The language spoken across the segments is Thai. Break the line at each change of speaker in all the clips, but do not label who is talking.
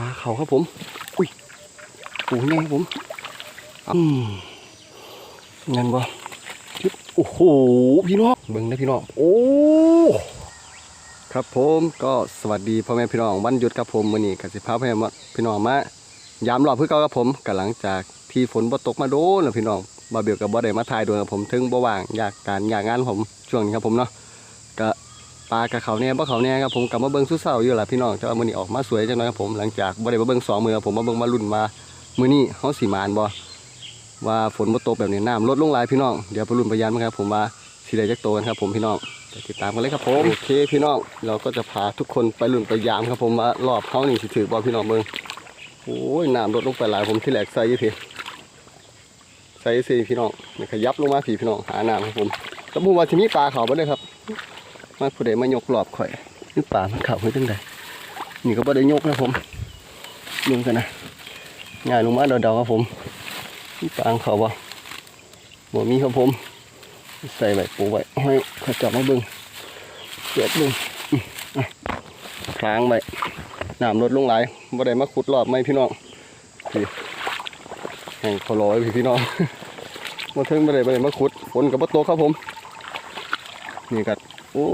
ลาเขาครับผม อุ้ยปูไงครับผมอืมงั้นบ่จึ๊บโอ้โห พี่น้องเบิ่งนะพี่น้อง โอ้ ครับผมก็สวัสดีพ่อแม่พี่น้องวันหยุดครับผมมื้อนี้กสิพาพ่อแม่พี่น้องมายามรอบเพื่อเก่าครับผมก็หลังจากที่ฝนบ่ตกมาโดนแล้วพี่น้องบาเบียวกับบ่ได้มาถ่ายโดนครับผมถึงบ่ว่างอยากการอยากงานผมช่วงนี้ครับผมเนาะ ปลากับเขาแน่บ่เขาแน่ครับผมกลับมาเบิ่งสุดเศร้าอยู่ละพี่น้องแต่ว่ามือนี้ออกมาสวยจังเลยครับผมหลังจากบ่ได้มาเบิ่งสองมือครับผมมาเบิ่งมาลุ้นว่ามือนี้เฮาสิมานบ่ว่าฝนบ่ตกแบบนี้น้ำลดลงหลายพี่น้องเดี๋ยวไปลุ้นไปยันกันครับ ผมว่าสิได้จักโตกันครับ ผมพี่น้องติดตามกันเลยครับผมโอเคพี่น้องเราก็จะพาทุกคนไปลุ่นไปยามครับ ผมว่ารอบเขานี่สิถือบ่พี่น้องเบิ่งโอ้ยน้ำลดลงไปหลายผมที่แหลกใส่อยี่พี่ใส่สิพี่น้องขยับลงมาพี่พี่น้องหาน้ำครับผมแล้วพูดว่าที่มีปลาเขาบ่ได้ครับ มาผู้ใดมายกรอบข่อยนี่ปลามันเข่าเฮ้ยจังใดนี่ก็บ่ได้ยกนะผมลงกันนะง่ายลงมาเดาๆครับผมนี่ปลาเขาบ่บ่มีครับผม ใส่ใบปูไว้ให้เขาจับมาบิ้งเก็บบิ้งค้างไว้น้ำลดลงไหลบ่ได้มาขุดรอบไหมพี่น้องพี่แห่งเขาลอยพี่พี่น้องมาถึงบ่ได้บ่ได้มาขุดฝนกับบ่ตกครับผมนี่กัด โอ้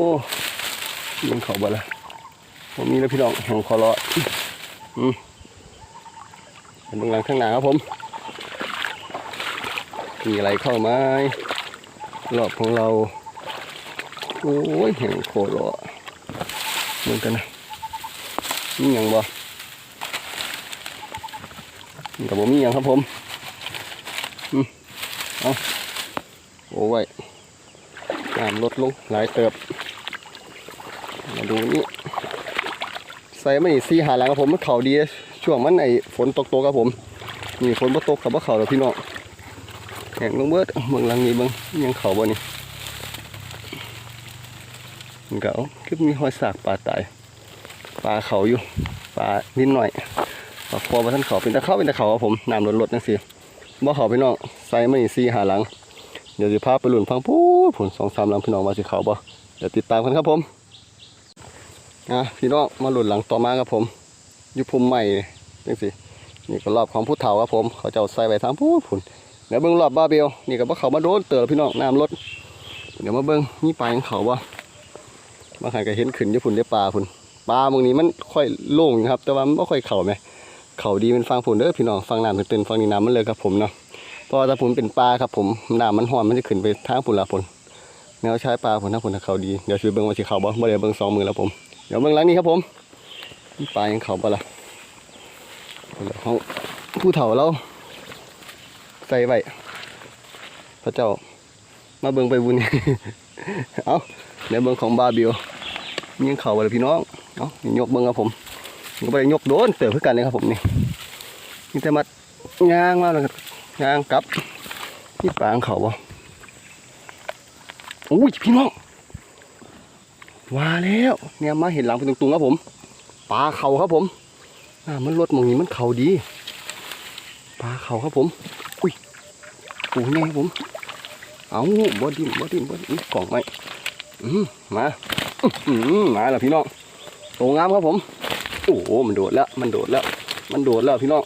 มันเขาบ่ละผมมีแล้วพี่น้องแห่งคอรออืมเป็นเบื้องหลังข้างหน้าครับผม มีอะไรเข้าไหมรอบของเรา โอ้ยเห็นโคโลเหมือนกันนะมีอย่างบ่กับผมมีอย่างครับผม อืมเอาโอ้ไว้ น้ำลดลงหลายเติบ มาดูนี่ใส่ไม่ซีหาหลังครับผมมันเข่าดี ช่วงมันไอฝนตกๆครับผมนี่ฝนบ่ตกกับว่าเข่าแล้วพี่น้องแข่งลงเบิดเบิ่งหลังนี้เบิ่งยังเขาบ่นี่มันก็เอาคือมีหอยสากปลาตายปลาเขาอยู่ปลานิดหน่อยปลาคอบ่ทันเขาเป็นตะเข้าเป็นตะเขาครับผมน้ำลดๆจังซี่บ่เขาพี่น้องใส่มานี่4หาหลัง เดี๋ยวสิพาไปลุ้นฟังพูดผล2 3หลังพี่น้องว่าสิเขาบ่เดี๋ยวติดตามกันครับผมอะพี่น้องมาลุ้นหลังต่อมาครับผมอยู่ภูมิใหม่จังซี่นี่ก็รอบของผู้เฒ่าครับผม เขาจะใส่ไว้ทางพูดผุนเดี๋ยวเบิ้งรอบบาเบลนี่ก็บ่เขามาโดนเตือพี่น้องน้ำลดเดี๋ยวมาเบิ้งมีปลาของเขาบ่บางครั้งก็เห็นขึ้นอยู่พุ่นได้ปลาพุ่นปลาบางนี้มันค่อยโล่งครับ แต่ว่ามันบ่ค่อยเข่าไหมเขาดีเป็นฟังพุ่นเด้อพี่น้องฟังน้ำตื่นฟังนี่น้ำมันเลยครับผมเนาะ เพราะว่าถ้าพุ่นเป็นปลาครับผมน้ำมันห้อนมันจะขึ้นไปทางพุ่นละพุ่นแนวใช้ปลาพุ่นถ้าพุ่นเขาดีเดี๋ยวสิเบิ้งว่าสิเขาบ่บ่เดี๋ยวเบิ้งสองมือแล้วผม เดี๋ยวเบิ้งหลังนี้ครับผมมีปลาของเขาบ่ละเดี๋ยวเขาผู้เฒ่าเราใส่ไว้พระเจ้ามาเบิ่งไปบุญเอาเดี๋ยวเบิ่งของบาบิวมียังเข่าเลยพี่น้องเอายกเบิ่งครับผมก็ไปยกโดนเติบเพื่อกันเลยครับผมนี่นี่แต่มัดยางมาแล้วก็ ยางกลับนี่ปลาของเขาบ่โอ้ยพี่น้องว่าแล้วเนี่ยมาเห็นหลังเป็นตุงๆครับผมปลาเขาครับผมอ่ามันรถมองนี้มันเขาดีปลาเขาครับผม อุ้ยปูไงผม เอาบ่ดินบ่ดินบ่ดินกล่องไหมอืมมาอืมมาแล้วพี่น้องโตงามครับผม โอ้โหมันโดดแล้ว มันโดดแล้ว มันโดดแล้วพี่น้อง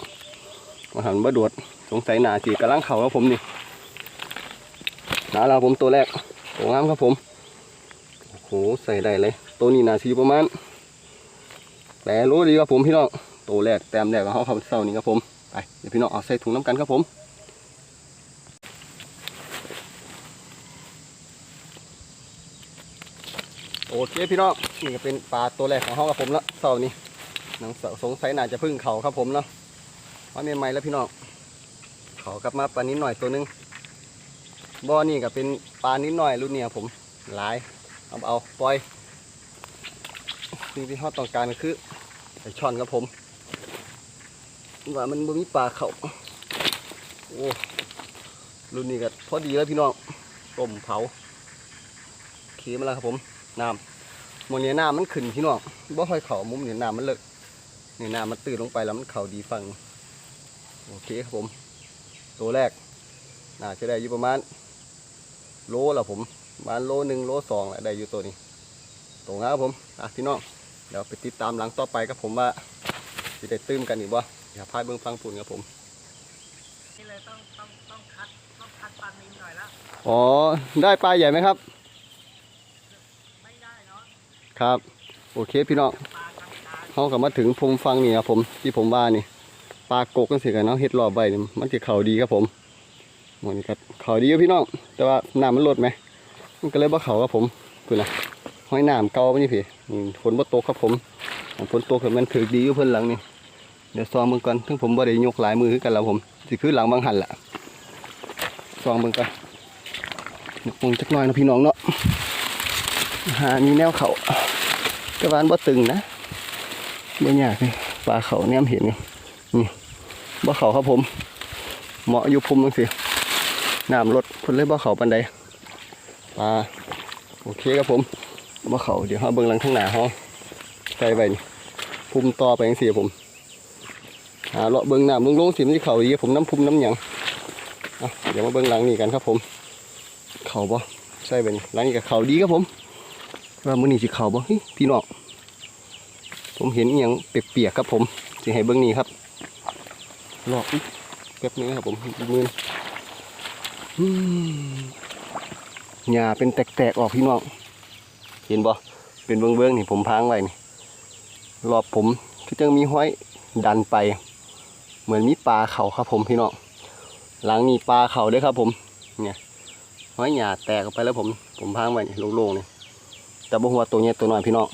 มาหันมาโดด สงสัยหนาจีกำลังเข่าครับผมนี่หนาแล้วผมตัวแรกโตงามครับผมโอ้โหใส่ได้เลย ตัวนี้หนาสีประมาณแปดโลดีครับผมพี่น้องตัวแรกแต้มแรกของเขาเขาเศร้านี่ครับผมไปเดี๋ยวพี่น้องเอาใส่ถุงน้ำกันครับผมโอเคพี่น้องนี่ก็เป็นปลาตัวแรกของห้องกับผมและเสาร์นี้น้องสาสงสัยน่าจะพึ่งเขาครับผมเนาะมาเมียนใหม่แล้วพี่น้อง เขากลับมาปลานิดหน่อยตัวหนึงบ่อนี่ก็เป็นปลานิดหน่อยรุ่นเนี้ยผมหลายเอาเอาปล่อยสิ่งที่เขาต้องการก็คือไอช่อนครับผมว่ามันบ่มีปลาเขาโอ้รุ่นนี้ก็พอดีแล้วพี่น้องต้มเผาเขีมาแล้วครับผมน้ำมองนี้ยน้ำมันขึ้นพี่น้องบ่ค่อยเข่ามุมเนี้ยน้ำมันเลิกเนี่น้ำมันตื่นลงไปแล้วมันเข่าดีฟังโอเคครับผม ตัวแรกน่าจะได้อยู่ประมาณโลละผมประมาณโลหนึ่งโลสองแหละได้อยู่ตัวนี้ตัวงามครับผมอะพี่น้องเดี๋ยวไปติดตามหลังต่อไปครับผมว่าสิได้ตื้มกันอีกบ่อย่าพลาดเบิ่งฟังปุ่นครับผม
นี่เลยต้องต้องต้องคัดต้องคัดปลานิลหน่อยละ
อ๋อได้ปลาใหญ่ไหมครับ
ไม่ได้เนาะ
ครับ โอเคพี่น้อง
ปลากลางกลาง
เขากลับมาถึงพรมฟังนี่ครับผมที่ผมว่านี่ ปลากกกันสิกันเนาะเฮ็ดรอบใบนี่มันจะเข่าดีครับผมหมดนี่ก็เข่าดีอยู่พี่น้อง แต่ว่าน้ำมันลดไหม มันก็เลยบ่เข่าครับผมคือนะห้อยน้ำเก่าไปนี่พี่นี่ฝนบ่ตกครับผมอันฝนตกคือมันถือดีอยู่เพิ่นหลังนี่เดี๋ยวซองเบิ่งก่อนถึงผมบ่ได้ยกหลายมือกันแล้วผมสิคือหลังบางหันละซองเบิ่งก่อนยกมือจักน่อยนะพี่น้องเนาะหามีแนวเขาแต่ว่านบ่ตึงนะบ่ยากเลยปลาเขาเนี่ยเห็นนี่ บ่เขาครับผม เหมาะอยู่พุ่มจังซี่น้ำลดพิ่นเลยบ่เขาปานใดปลาโอเคครับผมบ่เขาเดี๋ยวเฮาเบิ่งหลังข้างหน้าเฮาใส่ไว้นี่พุ่มต่อไปจังซี่ผมหาเลาะเบิ่งน้ำลงๆสิมันสิเขาดีผมน้ำพุ่มน้ำหยังเดี๋ยวมาเบิ่งหลังนี่กันครับผม เขาบ่ใส่ไปนี่หลังนี้ก็เขาดีครับผมว่ามื้อนี้สิเขาบ่พี่น้องผมเห็นอย่างเปียกๆครับผมสิให้เบิ้งนี่ครับ หลอกอุ๊ยแป๊บนึงครับผมมือนอืมหญ้าเป็นแตกๆออกพี่น้องเห็นบ่เป็นเบื้องๆนี่ผมพางไว้นี่รอบผมคือจังมีห้อยดันไป เหมือนมีปลาเขาครับผมพี่น้องหลังนี่ปลาเขาด้วยครับผม เนี่ยห้อยหญ้าแตกออกไปแล้วผม ผมพางไว้นี่โล่งๆนี่แต่บ่หัวาตัวเนี้ยตัวน้อยพี่น้อง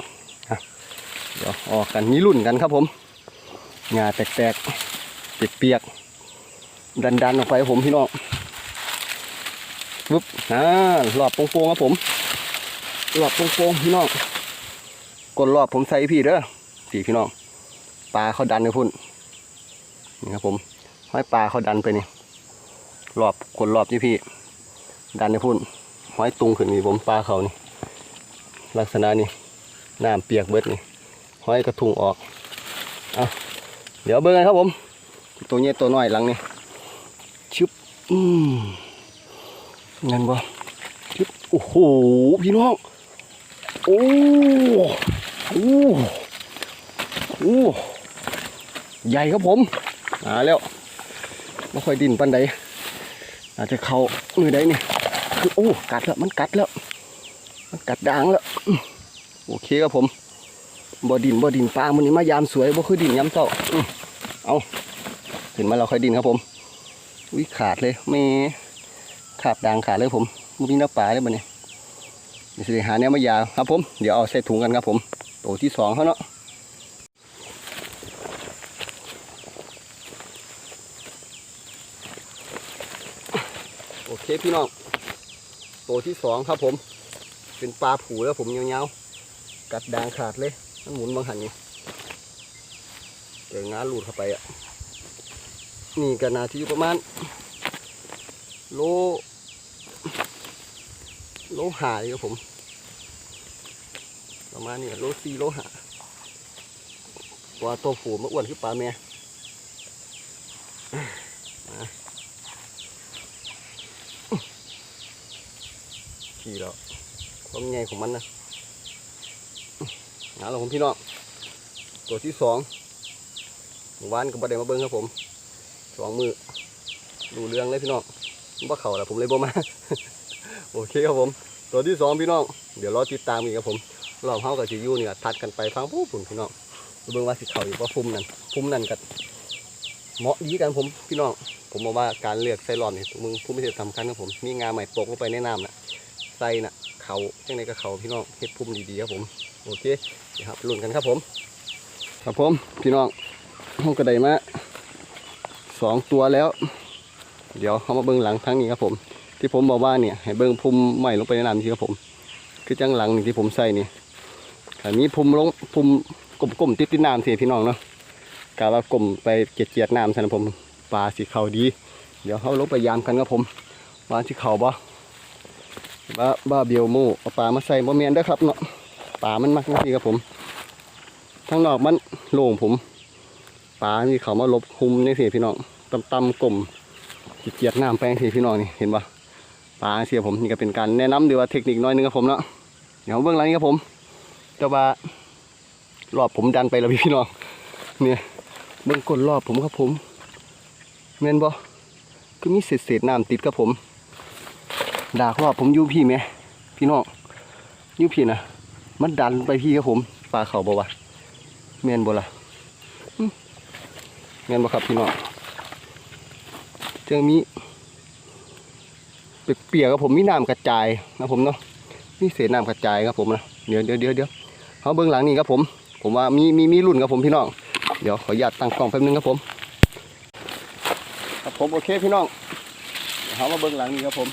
เดี๋ยวออกกันมีรุ่นกันครับผมหญ้าแตกๆ เปียกๆดันๆออกไปผมพี่น้องปุ๊บอ่ารอบโป่งๆครับผมรอบโป่งๆพี่น้องกดรอบผมใส่พี่เด้อสี่พี่น้องปลาเขาดันไปพุ่นนี่ครับผมห้อยปลาเขาดันไปนี่รอบกดรอบที่พี่ ดันไปพุ่นห้อยตุงขึ้นนี่ผมปลาเขานี่ลักษณะนี่น้ำเปียกเบิดนี่ห้อยกระทุงออกเอาเดี๋ยวเบิ่งกันครับผม ตัวนี้ตัวน้อยหลังนี่ชึบอืมงั้นบ่ชึบโอ้โหพี่น้องโอ้โอ้โอ้ใหญ่ครับผมมาแล้วไม่ค่อยดินปันใดอาจจะเขามือใดนี่คือโอ้กัดแล้วมันกัดแล้วมันกัดด่างแล้วโอเคครับผมบ่ดินบ่ดินปลามันนี้มายามสวยบ่คือดินยามเจ้าเอา เห็นมาเราค่อยดินครับผม อุ้ยขาดเลยไม่ขาดด่างขาดเลยผมบ่มีน้ำปลาเลยบัดนี้เดี๋ยวสิได้หาแนวมายาครับผม เดี๋ยวเอาใส่ถุงกันครับผมตัวที่สองเขาเนาะโอเคพี่น้องตัวที่สองครับผม เป็นปลาผูแล้วผมยาวๆกัดด่างขาดเลยมันหมุนบางหันนี่เจองาหลุดเข้าไปอะ นี่ก็นาที่อยู่ประมาณ โล โลหายครับผม ประมาณนี้โลสี่โลหาว่าตัวผูมาอ้วนคือปลาแม่มาขี่แล้วความใหญ่ของมันนะเอาละผมพี่น้องตัวที่สองหมู่บ้านก็บ่ได้มาเบิ้งครับผม สองมือดูเรื่องเลยพี่น้องว่าเขาแหละผมเลยบ่มา โอเคครับผม ตัวที่สองพี่น้อง เดี๋ยวรอติดตามอีกครับผมรอบเฮากับจิยูเนี่ยทัดกันไปฟังผู้ผุนพี่น้องเบิ่งว่าสิเขาอีกว่าพุ่มนั่นพุ่มนั่นกับเหมาะดีกันผมพี่น้อง ผมบอกว่าการเลือกไซรอนนี่มึงผู้ไม่ใช่สำคัญครับผม มีงาใหม่ตกลงไปในน้ำน่ะไซน่ะเขาจังไดก็เขาพี่น้องเฮ็ดพุ่มดีๆครับผม โอเคเดี๋ยวครับลุ้นกันครับผม ครับผมพี่น้องห้องกระไดมา สองตัวแล้ว เดี๋ยวเขามาเบิ้งหลังทั้งนี้ครับผม ที่ผมบอกว่าเนี่ยให้เบิ้งพุ่มใหม่ลงไปในน้ำทีครับผม คือจังหลังนี่ที่ผมใส่นี่ถ้ามีพุ่มลงพุ่มกลมๆติดที่น้ำสิพี่น้องเนาะกะว่ากลมไปเจียดๆน้ำใช่นะผมปลาสีเขาดี เดี๋ยวเขาลงไปยามกันครับผมว่าสีเขาบ่บ้าบ้าเบียวโมเอาปลามาใส่บ่เมียนเด้ครับเนาะป่ามันมักนี่ครับผมทางนอกมันโล่งผม ป่านี่เขามาลบคุมนี่สิพี่น้องตำตำๆกลมเกียดน้ำแป้งสิพี่น้องนี่เห็นปะป่าเสียผมนี่ก็เป็นการแนะนำดีว่าเทคนิคน้อยหนึงครับผมเนาะเดี๋ยวเบื้องหลังนี้ครับผมแต่ว่ารอบผมดันไปแล้วพี่น้องเนี่ยเบิ่งก้นรอบผมครับผมแม่นบ่คือมีเศษๆน้ำติดครับผมดากรอบผมยู่พี่ไหมพี่น้องยู่พี่นะมันดันไปพี่ครับผมปลาเขาบ่วะแม่นบ่ล่ะ แม่นบ่ครับพี่น้องเจังมีเปียกๆครับผมมีน้ำกระจายนะผมเนาะมีเศษน้ำกระจายครับผมนะเดี๋ยวเดี๋ยวเดี๋ยวเดี๋ยวเขาเบื้องหลังนี่ครับผม ผมว่ามีมีมีรุ่นครับผมพี่น้องเดี๋ยวขออนุญาตตั้งกล้องแป๊บนึงครับผมครับผมโอเคพี่น้องเดี๋ยวเขามาเบื้องหลังนี่ครับผม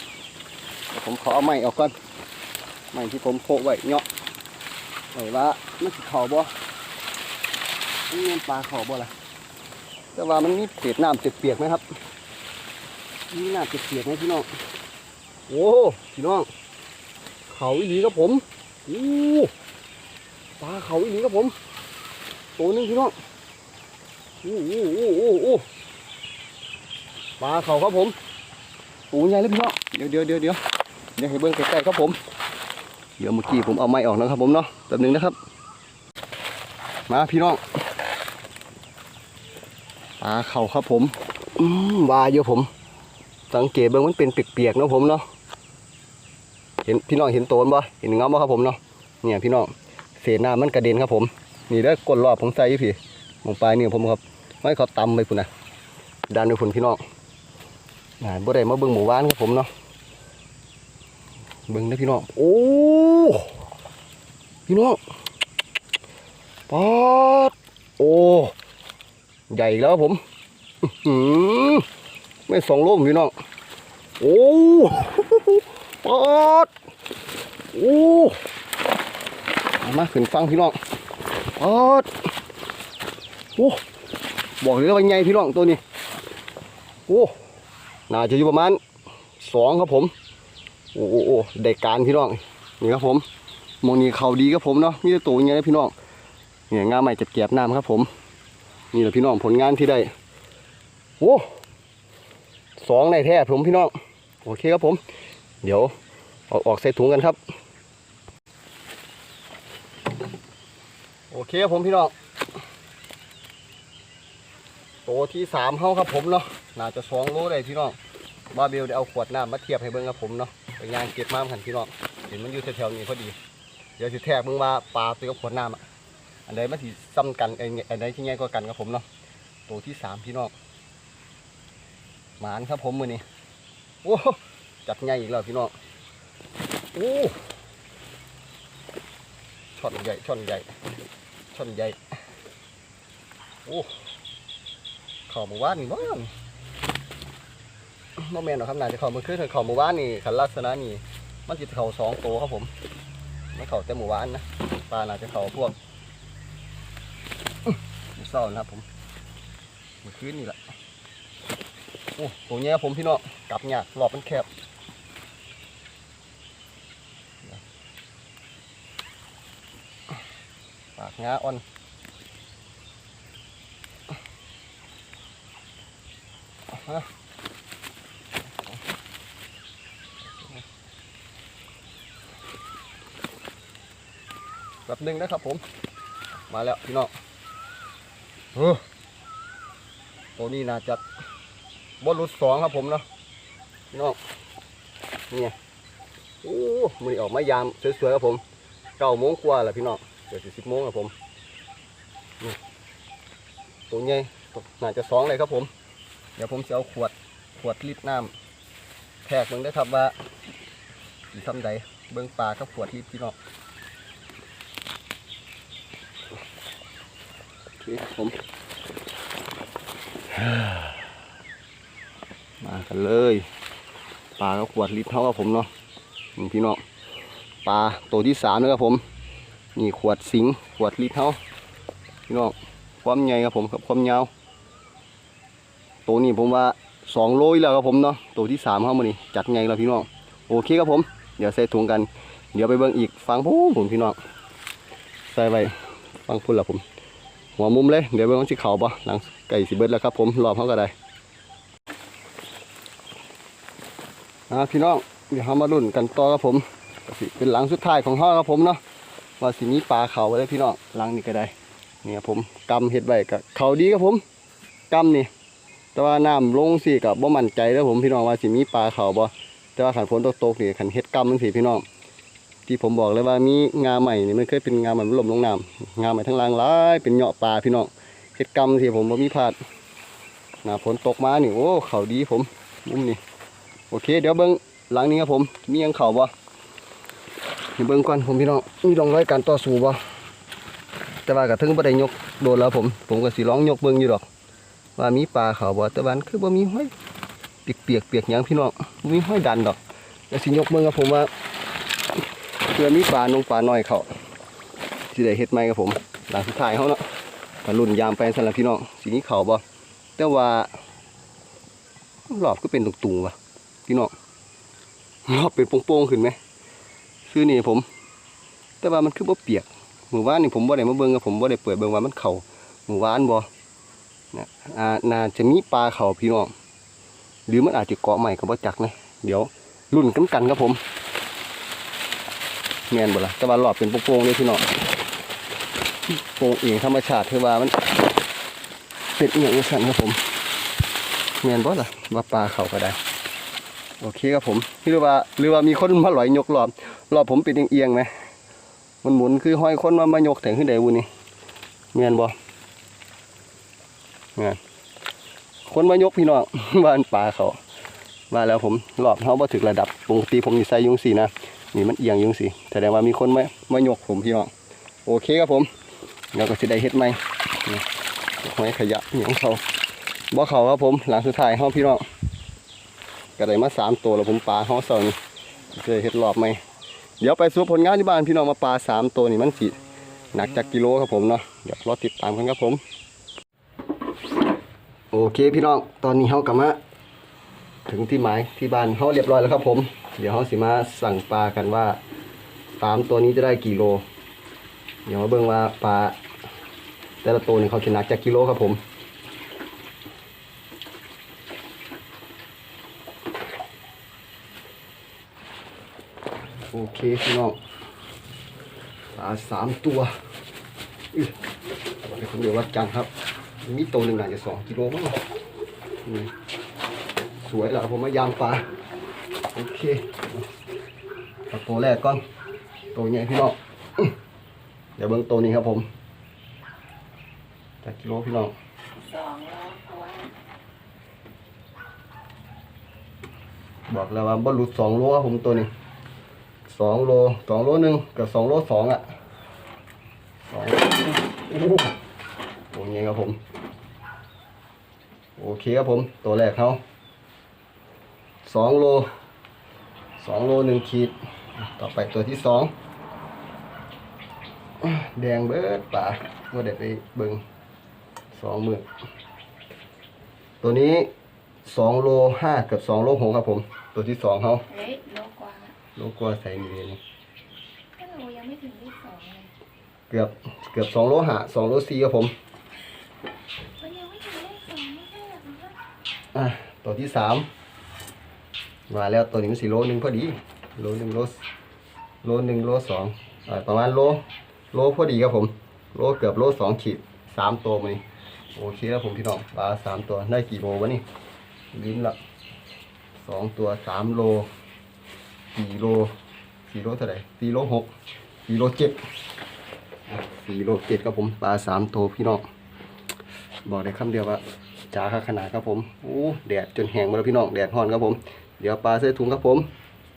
ผมขอเอาไม้ออกก่อนไม้ที่ผมโพกไว้เนาะไว้ว่ามันเข่าบ่มันเงินปลาเข่าบ่ล่ะ แต่ว่ามันมีเศษน้ำเปียกไหมครับมีน้ำเปียกไหมพี่น้องโอ้พี่น้องเขาอีหลีครับผมโอ้ปลาเขาอีหลีครับผมตัวนึงพี่น้องโอ้โอ้โอ้โอ้โอ้ปลาเขาครับผมปูใหญ่เลยพี่น้องเดี๋ยวเดี๋ยวเดี๋ยวเดี๋ยวเดี๋ยวให้เบิ้งใกล้ๆครับผมเดี๋ยวเมื่อกี้ผมเอาไม้ออกนะครับผมเนาะแป๊บหนึงนะครับ มาพี่น้อง ปลาเข่าครับผมอืมวาเยอะผม สังเกตเบิ้งมันเป็นเปียกๆนะผมเนาะเห็นพี่น้องเห็นโตนบ่เห็นเงาบ่ครับผมเนาะเนี่ยพี่น้องเศษหน้ำมันกระเด็นครับผม นี่ได้อกดรอบผมใส่ยู่พี่มองปลายนี่ผมครับไม่เขาตำไปพุ่นนะดันไปพุ่นพี่น้องงานบ่ได้มาเบิ่งหมู่บ้านครับผมเนาะเบิ่งได้พี่น้องโอ้พี่น้องปอดโอ้ ใหญ่แล้วผมหไม่สองโลมพี่น้อง โอ้ปอดโอ้ามาขึ้นฟังพี่น้องปอดโอ้บอกเลยว่าใหญ่พี่น้องตัวนี้ โอ้น่าจะอยู่ประมาณสองครับผม โอ้โอ้โอ้ได้การพี่น้อง นี่ครับผมมองนี้เขาดีครับผมเนาะมีตัวอย่างเงี้ยพี่น้องเนี่ยงาใหม่เก็บเก็บน้ำครับผม นี่แหละพี่น้องผลงานที่ได้โอ้สองในแท้ผมพี่น้อง โอเคครับผม เดี๋ยวเอาออกใส่ถุงกันครับ โอเคครับผมพี่น้องโตที่สามเฮาครับผมเนาะน่าจะสองโลได้พี่น้องบาเบลได้เอาขวดน้ำมาเทียบให้เบิ่งครับผมเนาะไปย่างเก็บมาหันพี่น้องเห็นมันอยู่แถวๆนี้พอดี เดี๋ยวสิแทกเบิ่งว่าปลาตัวกับขวดน้ำอะ อันใดมันสิซ้ำกันไอ้อันใดที่ใหญ่กว่ากันครับผมเนาะตัวที่สามพี่น้องหมานครับผมมือนี้โอ้จัดใหญ่อีกแล้วพี่น้องโอ้ช่อนใหญ่ช่อนใหญ่ช่อนใหญ่โอ้ข่าหมู่บ้านนี่บ้างโมแมนหรอกครับน่าจะข่ามือขึ้นข่าหมู่บ้านนี่ขันลักษณะนี่มันจิตเข่าสองตัวครับผมไม่เข่าแต่หมู่บ้านนะปลาน่าจะเข่าพวก เศร้านะครับผมมือขึ้นนี่แหละโอ้ตัวนี้ครับผมพี่น้องกลับยากรอบมันแคบปากงาอ่อนฮะแบบหนึ่งนะครับผม มาแล้วพี่น้อง ตัวนี้น่าจะบอลลุดสองครับผมเนาะพี่น้องนี่ไงโอ้มือนี้ออกมายามสวยๆครับผมเก้าโมงกว่าแล้วพี่น้องเดี๋ยวสิบโมงครับผมตัวใหญ่น่าจะสองเลยครับผม เดี๋ยวผมจะเอาขวดขวดลิตรน้ำแทกมึงได้ครับว่าสีซ้ำใดเบิ้องปลากับขวดลิตรพี่น้อง โอเครับผม มากันเลยปลากับขวดลิตรเท่ากับผมเนาะนี่พี่น้องปลาตัวที่สามนะครับผม นี่ขวดสิงขวดลิตรเท่าพี่น้องความใหญ่ครับผมกับความยาวตัวนี้ผมว่าสองโลอีแล้วครับผมเนาะตัวที่สามเข้ามานี่จัดไงแล้วพี่น้องโอเคครับผม เดี๋ยวใส่ถุงกัน เดี๋ยวไปเบิ่งอีกฟังพูผมพี่น้องใส่ไว้ฟังพุ่นละผม หัวมุมเลย เดี๋ยวเบิ่งว่าสิเขาปะหลังไก่สิเบิดแล้วครับผมรอบเขาก็ได้อ่าพี่น้องเดี๋ยวเขามาลุ้นกันต่อครับผมเป็นหลังสุดท้ายของห้องครับผมเนาะว่าสิมีปลาเขาไว้เลยพี่น้องหลังนี้ก็ได้เนี่ยผมกำเห็ดไว้กับเขาดีครับผมกำนี่แต่ว่าน้ำลงสิกับบ่มั่นใจเด้อผมพี่น้องว่าสิมีปลาเขาบ่แต่ว่าขันฝนตกๆนี่ขันเฮ็ดกำมันสิพี่น้อง ที่ผมบอกเลยว่ามีงาใหม่นี่มันเคยเป็นงาใหม่มันล่มลงน้ำงาใหม่ทั้งล่างหลายเป็นเหยาะปลาพี่น้องเฮ็ดกำสิผมบ่มีพลาดน้าฝนตกมานี่โอ้เขาดีผมมุมนี่โอเค เดี๋ยวเบิ่งหลังนี้ครับผม มียังเข่าบ่เดี๋ยวเบิ่งก่อนผมพี่น้องมีร่องรอยการต่อสู้บ่แต่ว่าก็ถึงบ่ได้ยกโดนแล้วผม ผมก็สิลองยกเบิ่งอยู่ดอก ว่ามีปลาเข่าบ่แต่วันคือบ่มีห้อยเปียกเปียกหยังพี่น้องมีห้อยดันดอกแล้วสิยกเบิ่งครับผมว่า เพื่อมีปลานงปลาน้อยเขาสิได้เฮ็ดใหมครับผม หลังสุดท้ายเฮาเนาะก็รุ่นยามไปซั่นล่ะพี่น้องสิมีเขาบ่แต่ว่ารอบก็เป็นตุงๆว่ะพี่น้องรอบเป็นโป่งๆขึ้นไหมคือนี่ผม แต่ว่ามันคือบ่เปียกหมู่บ้านนี่ผมบ่ได้มาเบิ่งครับผมบ่ได้เปิดเบิ่งว่ามันเขาหมู่บ้านบ่นะอ่าน่าจะมีปลาเขาพี่น้องหรือมันอาจจะเกาะใหม่กับว่าจักนะเดี๋ยวรุ่นกันกันครับผม แมนบ่ละแต่ว่าหลอดเป็นโป่งๆเลยพี่น้องโป่งเองธรรมชาติคือว่ามันเป็นเอียงสั่นครับผมแมนบ่ล่ะว่าปลาเขาก็ได้ โอเคครับผมหรือว่าหรือว่ามีคนมาหลอยยกรอบรอบผมเป็นเอียงๆไหมมันหมุนคือห้อยคนมามายกแถงขึ้นได้บุนี่แมนบ่คนมายกพี่น้องบ้านปลาเขามาแล้วผมรอบเขาบ่ถึงระดับปกติผมอยู่ใส่ยุงสีนะ นี่มันเอียงยุงสีแสดงว่ามีคนมามายกผมพี่น้องโอเคครับผมแล้วก็สิได้เฮ็ดใหมหอยขยะอหย่างเขาบ่เขาครับผมหลังสุดท้ายเขาพี่น้องก็ได้มาสามตัวแล้วผมปลาเขาเสานี่เคยเฮ็ดรอบไหมเดี๋ยวไปสู่ผลงานที่บ้านพี่น้องมาปลาสามตัวนี่มันสิหนักจากกิโลครับผมเนาะเดี๋ยวรอติดตามกันครับผม โอเคพี่น้องตอนนี้เขากลับมาถึงที่หมายที่บ้านเขาเรียบร้อยแล้วครับผม เดี๋ยวเขาสิมาสั่งปลากันว่าสามตัวนี้จะได้กี่โล เดี๋ยวมาเบิ่งว่าปลาแต่ละตัวนี่เขาชนะจากกิโลครับผม โอเคพี่น้องปลาสามตัวอือเป็นคนเดียววัดจังครับ มีตัวหนึ่งน่าจะสองกิโลมั้งสวยแล้วผมมายามปลา โอเคเอาตัวแรกก่อนตัวใหญ่พี่น้องเดี๋ยวเบิ้งตัวนี้ครับผมจากกิโลพี่น้องบอกแล้วว่าบรรลุสองโลครับผมตัวนี้สองโลสองโลหนึ่งกับสองโลสองอะสองโอ้โหตัวใหญ่ครับผม โอเคครับผม ตัวแรกเขาสองโล สองโลหนึ่งขีด ต่อไปตัวที่สองแดงเบิดป่าว่าเด็ดไปเบิงสองมือตัวนี้สองโลห้ากับสองโลหกครับผม ตัวที่สองเขา
เฮ้ยโลกว่า
โลกว่าใส่นี่เลยนี่
ก็เรายังไม่ถึงที่สองเลย
เกือบเกือบสองโลหาสองโลสี่ครับผม
มันยังไม่ถึงเลขสองไม่ใช่เหรอคะ
อะตัวที่สาม มาแล้วตัวนี้มันสี่โลหนึ่งพอดี โลหนึ่งโลโลหนึ่งโลสองอประมาณโลโลพอดีครับผม โลเกือบโลสองขีดสามตัวมานี่โอเคครับผมพี่น้องปลาสามตัวได้กี่โลวะนี่ลิ้นละสองตัวสามโลสี่โลสี่โลเท่าไหร่สี่โลหกสี่โลเจ็ดสี่โลเจ็ดครับผมปลาสามตัวพี่น้องบอกได้คำเดียวว่าจ้าขนาดครับผมโอ้แดดจนแห้งหมาแล้วพี่น้องแดดร้อนครับผม เดี๋ยวปลาใส่ถุงครับผม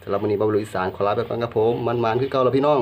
สำหรับวันนี้บาบลุยสารขอลาไปก่อนครับผมมันๆคือเก่าแล้วพี่น้อง